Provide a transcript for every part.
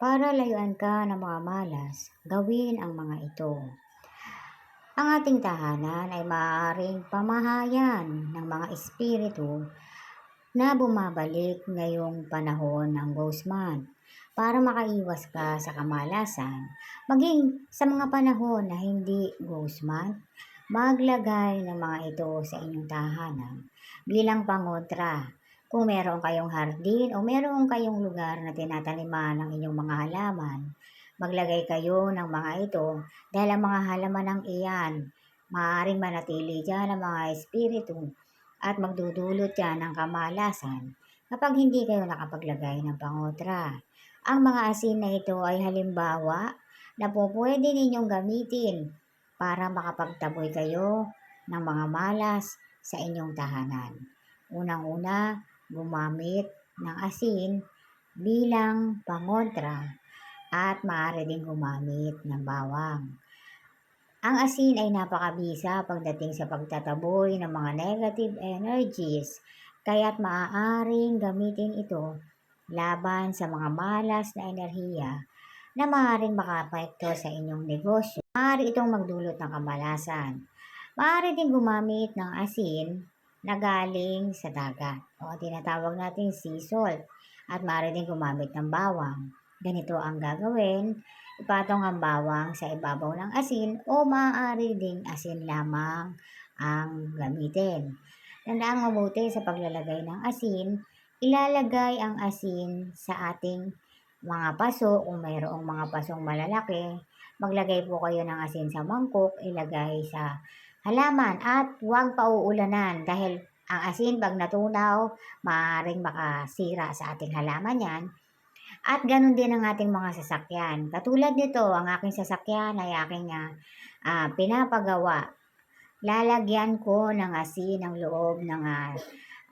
Para layuan ka ng mga malas, gawin ang mga ito. Ang ating tahanan ay maaaring pamahayan ng mga espiritu na bumabalik ngayong panahon ng Ghost Month para makaiwas ka sa kamalasan. Maging sa mga panahon na hindi Ghost Month, maglagay ng mga ito sa inyong tahanan bilang pangontra kung meron kayong hardin o meron kayong lugar na tinataniman ng inyong mga halaman, maglagay kayo ng mga ito dahil ang mga halaman ng iyan, maaaring manatili dyan ang mga espiritu at magdudulot yan ng kamalasan kapag hindi kayo nakapaglagay ng pangotra. Ang mga asin na ito ay halimbawa na po pwede ninyong gamitin para makapagtaboy kayo ng mga malas sa inyong tahanan. Unang-una, gumamit ng asin bilang pangontra at maaari din gumamit ng bawang. Ang asin ay napakabisa pagdating sa pagtataboy ng mga negative energies, kaya't maaaring gamitin ito laban sa mga malas na enerhiya na maaaring makapekto sa inyong negosyo. Maaari itong magdulot ng kamalasan. Maaari din gumamit ng asin na galing sa dagat o tinatawag natin sea salt at maaari din gumamit ng bawang. Ganito ang gagawin, ipatong ang bawang sa ibabaw ng asin o maaari ding asin lamang ang gamitin. Tandaan mabuti sa paglalagay ng asin, ilalagay ang asin sa ating mga paso kung mayroong mga pasong malalaki. Maglagay po kayo ng asin sa mangkok, ilagay sa halaman at huwag pauulanan dahil ang asin pag natunaw, maaaring makasira sa ating halaman yan. At ganun din ang ating mga sasakyan. Katulad nito, ang aking sasakyan ay aking uh, uh, pinapagawa. Lalagyan ko ng asin ang loob ng uh,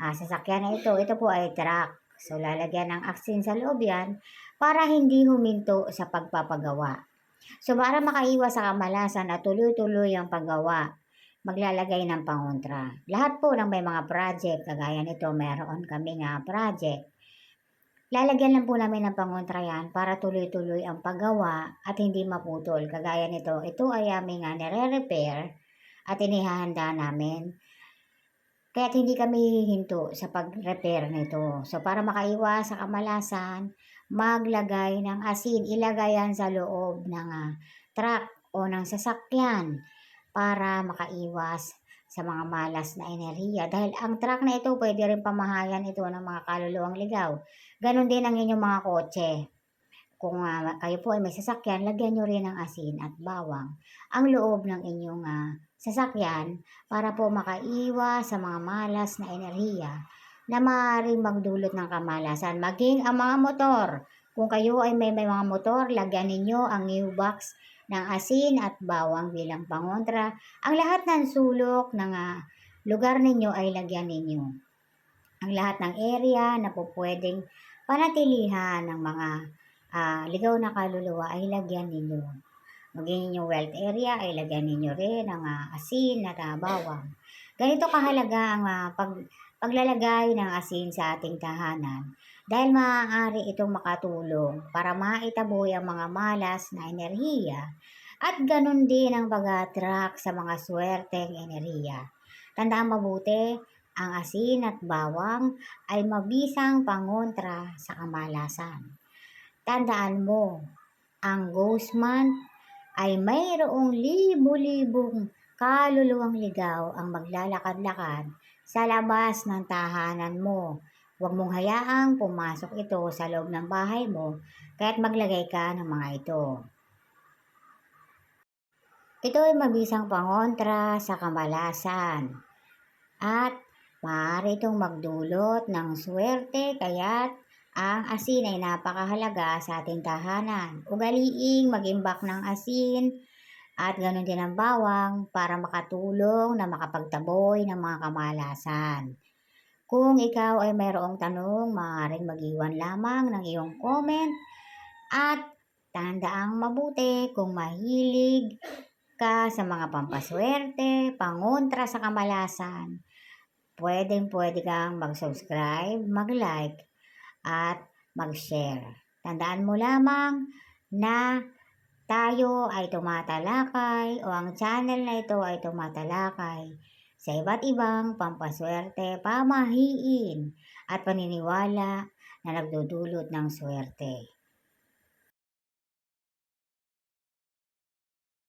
uh, sasakyan na ito. Ito po ay truck. So, lalagyan ng asin sa loob yan para hindi huminto sa pagpapagawa. So, para makaiwas sa kamalasan at tuloy-tuloy ang paggawa maglalagay ng pangontra. Lahat po ng may mga project, kagaya nito, meron kami nga project. Lalagyan lang po namin ng pangontra yan para tuloy-tuloy ang paggawa at hindi maputol. Kagaya nito, ito ay aming nga nire-repair at inihahanda namin. Kaya hindi kami hinto sa pag-repair nito. So para makaiwas sa kamalasan, maglagay ng asin. Ilagay yan sa loob ng uh, truck o ng sasakyan para makaiwas sa mga malas na enerhiya. Dahil ang truck na ito, pwede rin pamahayan ito ng mga kaluluwang ligaw. Ganon din ang inyong mga kotse. Kung uh, kayo po ay may sasakyan, lagyan nyo rin ng asin at bawang ang loob ng inyong uh, sasakyan para po makaiwas sa mga malas na enerhiya na maaaring magdulot ng kamalasan. Maging ang mga motor. Kung kayo ay may, may mga motor, lagyan ninyo ang new box ng asin at bawang bilang pangontra. Ang lahat ng sulok ng uh, lugar ninyo ay lagyan ninyo. Ang lahat ng area na po pwedeng panatilihan ng mga uh, ligaw na kaluluwa ay lagyan ninyo. Maging inyong wealth area ay lagyan ninyo rin ng uh, asin at uh, bawang. Ganito kahalaga ang uh, pag, paglalagay ng asin sa ating tahanan dahil maaari itong makatulong para maitaboy ang mga malas na enerhiya at ganun din ang pag-attract sa mga swerteng enerhiya. Tandaan mabuti, ang asin at bawang ay mabisang pangontra sa kamalasan. Tandaan mo, ang ghost month ay mayroong libu-libong kaluluwang ligaw ang maglalakad-lakad sa labas ng tahanan mo Huwag mong hayaang pumasok ito sa loob ng bahay mo kaya't maglagay ka ng mga ito. Ito ay mabisang pangontra sa kamalasan at maaari itong magdulot ng swerte kaya't ang asin ay napakahalaga sa ating tahanan. Ugaliing mag-imbak ng asin at ganoon din ang bawang para makatulong na makapagtaboy ng mga kamalasan. Kung ikaw ay mayroong tanong, maaaring mag-iwan lamang ng iyong comment at tandaang mabuti kung mahilig ka sa mga pampaswerte, pangontra sa kamalasan, pwedeng pwede kang mag-subscribe, mag-like, at mag-share. Tandaan mo lamang na tayo ay tumatalakay o ang channel na ito ay tumatalakay sa iba't ibang pampaswerte, pamahiin at paniniwala na nagdudulot ng swerte.